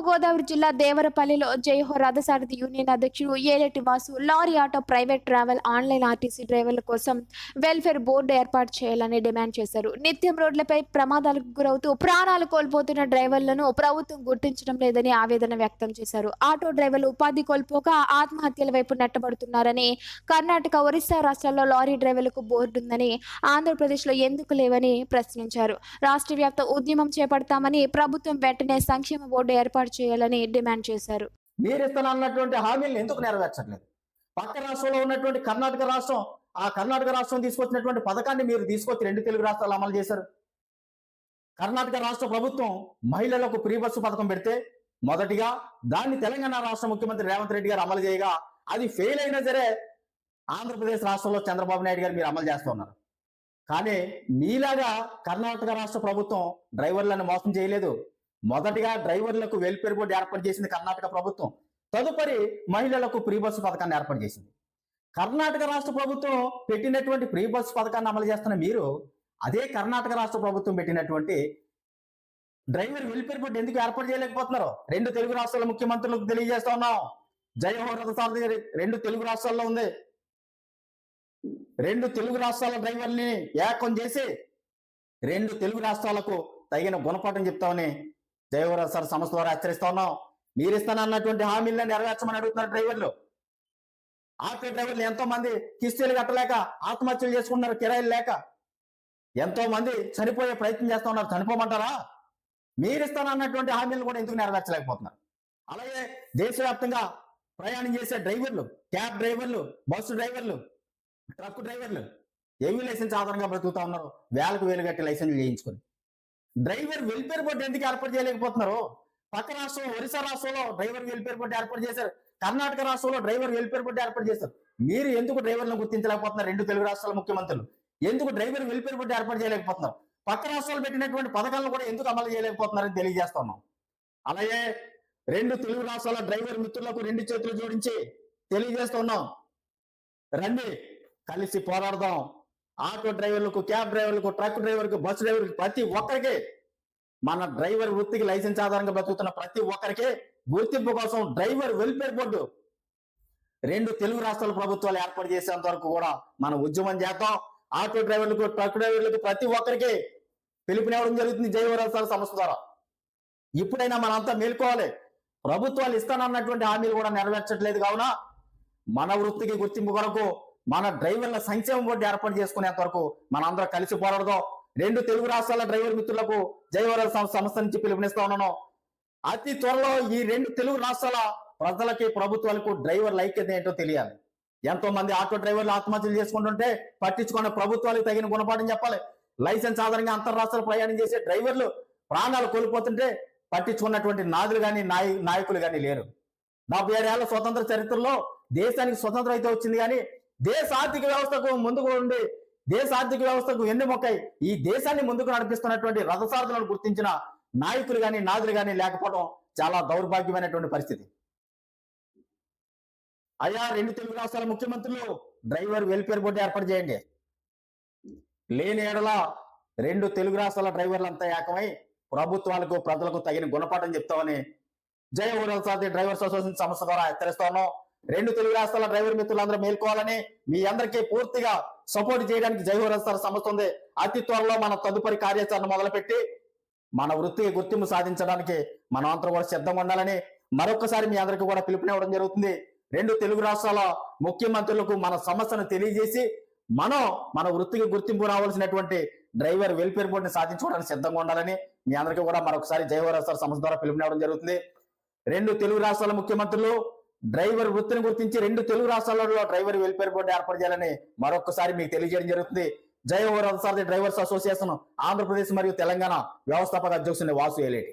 తూర్పుగోదావరి జిల్లా దేవరపల్లిలో జయహో రథసారథి యూనియన్ అధ్యక్షుడు Eleti Vasu lorry auto private travel online RTC డ్రైవర్ల కోసం వెల్ఫేర్ బోర్డు ఏర్పాటు చేయాలని డిమాండ్ చేశారు. నిత్యం రోడ్లపై ప్రమాదాలకు గురవుతూ ప్రాణాలు కోల్పోతున్న డ్రైవర్లను ప్రభుత్వం గుర్తించడం లేదని ఆవేదన వ్యక్తం చేశారు. ఆటో డ్రైవర్లు ఉపాధి కోల్పోక ఆత్మహత్యల వైపు నెట్టబడుతున్నారని కర్ణాటక ఒరిస్సా రాష్ట్రాల్లో లారీ డ్రైవర్లకు బోర్డు ఉందని ఆంధ్రప్రదేశ్లో ఎందుకు లేవని ప్రశ్నించారు. రాష్ట్ర వ్యాప్త ఉద్యమం చేపడతామని ప్రభుత్వం వెంటనే సంక్షేమ బోర్డు ఏర్పాటు చేయాలని డిమాండ్ చేశారు. మీరు ఇస్తానన్నటువంటి హామీలను ఎందుకు నెరవేర్చట్లేదు? పక్క రాష్ట్రంలో ఉన్నటువంటి కర్ణాటక రాష్ట్రం ఆ కర్ణాటక రాష్ట్రం తీసుకొచ్చినటువంటి పథకాన్ని మీరు తీసుకొచ్చి రెండు తెలుగు రాష్ట్రాలు అమలు చేశారు. కర్ణాటక రాష్ట్ర ప్రభుత్వం మహిళలకు ప్రీ బస్సు పథకం పెడితే మొదటిగా దాన్ని తెలంగాణ రాష్ట్ర ముఖ్యమంత్రి రేవంత్ రెడ్డి గారు అమలు చేయగా అది ఫెయిల్ అయినా సరే ఆంధ్రప్రదేశ్ రాష్ట్రంలో చంద్రబాబు నాయుడు గారు మీరు అమలు చేస్తున్నారు కానీ మీలాగా కర్ణాటక రాష్ట్ర ప్రభుత్వం డ్రైవర్లను మోసం చేయలేదు. మొదటిగా డ్రైవర్లకు వెల్ఫేర్ బోర్డు ఏర్పాటు చేసింది కర్ణాటక ప్రభుత్వం. తదుపరి మహిళలకు ప్రీ బస్సు పథకాన్ని ఏర్పాటు చేసింది. కర్ణాటక రాష్ట్ర ప్రభుత్వం పెట్టినటువంటి ప్రీ బస్సు పథకాన్ని అమలు చేస్తున్న మీరు అదే కర్ణాటక రాష్ట్ర ప్రభుత్వం పెట్టినటువంటి డ్రైవర్ వెల్ఫేర్ బోర్డు ఎందుకు ఏర్పాటు చేయలేకపోతున్నారు రెండు తెలుగు రాష్ట్రాల ముఖ్యమంత్రులకు తెలియజేస్తా ఉన్నాం. జయ రథ రెండు తెలుగు రాష్ట్రాల్లో ఉంది. రెండు తెలుగు రాష్ట్రాల డ్రైవర్ని ఏకం చేసి రెండు తెలుగు రాష్ట్రాలకు తగిన గుణపాఠం చెప్తామని జయవర సార్ సంస్థ ద్వారా హెచ్చరిస్తా ఉన్నాం. మీరు ఇస్తానన్నటువంటి హామీలను నెరవేర్చమని అడుగుతున్నారు డ్రైవర్లు. ఆటో డ్రైవర్లు ఎంతో మంది కిస్తీలు కట్టలేక ఆత్మహత్యలు చేసుకుంటున్నారు కిరాయిలు లేక. ఎంతో మంది చనిపోయే ప్రయత్నం చేస్తా ఉన్నారు. చనిపోమంటారా? మీరు ఇస్తానన్నటువంటి హామీలను కూడా ఎందుకు నెరవేర్చలేకపోతున్నారు? అలాగే దేశవ్యాప్తంగా ప్రయాణం చేసే డ్రైవర్లు క్యాబ్ డ్రైవర్లు బస్సు డ్రైవర్లు ట్రక్ డ్రైవర్లు ఏమీ లైసెన్స్ ఆధారంగా బ్రతుకుతా ఉన్నారు. వేలకు వేలు కట్టి లైసెన్స్ చేయించుకొని. డ్రైవర్ వెల్ఫేర్ బోర్డు ఎందుకు ఏర్పాటు చేయలేకపోతున్నారు? పక్క రాష్ట్రం ఒరిస్సా రాష్ట్రంలో డ్రైవర్ వెల్ఫేర్ బోర్డు ఏర్పాటు చేశారు. కర్ణాటక రాష్ట్రంలో డ్రైవర్ వెల్ఫేర్ బోర్డు ఏర్పాటు చేశారు. మీరు ఎందుకు డ్రైవర్లను గుర్తించలేకపోతున్నారు? రెండు తెలుగు రాష్ట్రాల ముఖ్యమంత్రులు. ఎందుకు డ్రైవర్ వెల్ఫేర్ బోర్డు ఏర్పాటు చేయలేకపోతున్నారు? పక్క రాష్ట్రాలు పెట్టినటువంటి పథకాలను కూడా ఎందుకు అమలు చేయలేకపోతున్నారని తెలియజేస్తున్నాం. అలాగే రెండు తెలుగు రాష్ట్రాల డ్రైవర్ మిత్రులకు రెండు చేతులు జోడించి తెలియజేస్తున్నాం. రండి కలిసి పోరాడదాం. ఆటో డ్రైవర్లకు క్యాబ్ డ్రైవర్లకు ట్రక్ డ్రైవర్కు బస్సు డ్రైవర్కి ప్రతి ఒక్కరికి మన డ్రైవర్ వృత్తికి లైసెన్స్ ఆధారంగా బతుకుతున్న ప్రతి ఒక్కరికి గుర్తింపు కోసం డ్రైవర్ వెల్ఫేర్ బోర్డు రెండు తెలుగు రాష్ట్రాల ప్రభుత్వాలు ఏర్పాటు చేసేంత వరకు కూడా మనం ఉద్యమం చేద్దాం. ఆటో డ్రైవర్లకు ట్రక్ డ్రైవర్లకు ప్రతి ఒక్కరికి పిలుపునివ్వడం జరుగుతుంది. జైవరాజాల సంస్థ ద్వారా. ఇప్పుడైనా మనంతా మేల్కోవాలి. ప్రభుత్వాలు ఇస్తానన్నటువంటి హామీలు కూడా నెరవేర్చట్లేదు కావున మన వృత్తికి గుర్తింపు కొరకు మన డ్రైవర్ల సంక్షేమ బోర్డు ఏర్పాటు చేసుకునేంత వరకు మనందరం కలిసి పోరాడదాం. రెండు తెలుగు రాష్ట్రాల డ్రైవర్ మిత్రులకు జయవర సంస్థ నుంచి పిలుపునిస్తా ఉన్నాను. అతి త్వరలో ఈ రెండు తెలుగు రాష్ట్రాల ప్రజలకి ప్రభుత్వాలకు డ్రైవర్ల ఐక్యత ఏంటో తెలియాలి. ఎంతో మంది ఆటో డ్రైవర్లు ఆత్మహత్యలు చేసుకుంటుంటే పట్టించుకున్న ప్రభుత్వాలకు తగిన గుణపాఠం చెప్పాలి. లైసెన్స్ ఆధారంగా అంతర్రాష్ట్ర ప్రయాణం చేసే డ్రైవర్లు ప్రాణాలు కోల్పోతుంటే పట్టించుకున్నటువంటి నాదులు కానీ నాయ నాయకులు కానీ లేరు. డెబ్బై ఏడేళ్ళ స్వతంత్ర చరిత్రలో దేశానికి స్వతంత్రం అయితే వచ్చింది కానీ దేశ ఆర్థిక వ్యవస్థకు ముందుకు ఉండి దేశ ఆర్థిక వ్యవస్థకు ఎన్ని మొక్కై ఈ దేశాన్ని ముందుకు నడిపిస్తున్నటువంటి రథసారథులను గుర్తించిన నాయకులు కానీ నాదులు కానీ లేకపోవడం చాలా దౌర్భాగ్యమైనటువంటి పరిస్థితి. అయ్యా రెండు తెలుగు రాష్ట్రాల ముఖ్యమంత్రులు డ్రైవర్ వెల్ఫేర్ బోర్డు ఏర్పాటు చేయండి. లేని ఏడల రెండు తెలుగు రాష్ట్రాల డ్రైవర్లంతా ఏకమై ప్రభుత్వాలకు ప్రజలకు తగిన గుణపాఠం చెప్తామని Jaya rural Sarathi drivers association సంస్థ ద్వారా హెచ్చరిస్తా ఉన్నాం రెండు తెలుగు రాష్ట్రాల డ్రైవర్ మిత్రులందరూ మేల్కోవాలని మీ అందరికీ పూర్తిగా సపోర్ట్ చేయడానికి జై ఊరల్ సంస్థ ఉంది. అతి త్వరలో మన తదుపరి కార్యాచరణ మొదలుపెట్టి మన వృత్తికి గుర్తింపు సాధించడానికి మనం అందరం కూడా సిద్ధంగా ఉండాలని మరొకసారి మీ అందరికీ కూడా పిలుపునివ్వడం జరుగుతుంది. రెండు తెలుగు రాష్ట్రాల ముఖ్యమంత్రులకు మన సమస్యను తెలియజేసి మనం మన వృత్తికి గుర్తింపు రావాల్సినటువంటి డ్రైవర్ వెల్ఫేర్ బోర్డుని సాధించుకోవడానికి సిద్ధంగా ఉండాలని మీ అందరికీ కూడా మరొకసారి జయవరాజు సంస్థ ద్వారా పిలుపునివ్వడం జరుగుతుంది. రెండు తెలుగు రాష్ట్రాల ముఖ్యమంత్రులు డ్రైవర్ వృత్తిని గుర్తించి రెండు తెలుగు రాష్ట్రాలలో డ్రైవర్ వెల్ఫేర్ బోర్డు ఏర్పాటు చేయాలని మరొకసారి మీకు తెలియజేయడం జరుగుతుంది. జయ డ్రైవర్స్ అసోసియేషన్ ఆంధ్రప్రదేశ్ మరియు తెలంగాణ వ్యవస్థాపక అధ్యక్షుని వాసు ఏలేటి.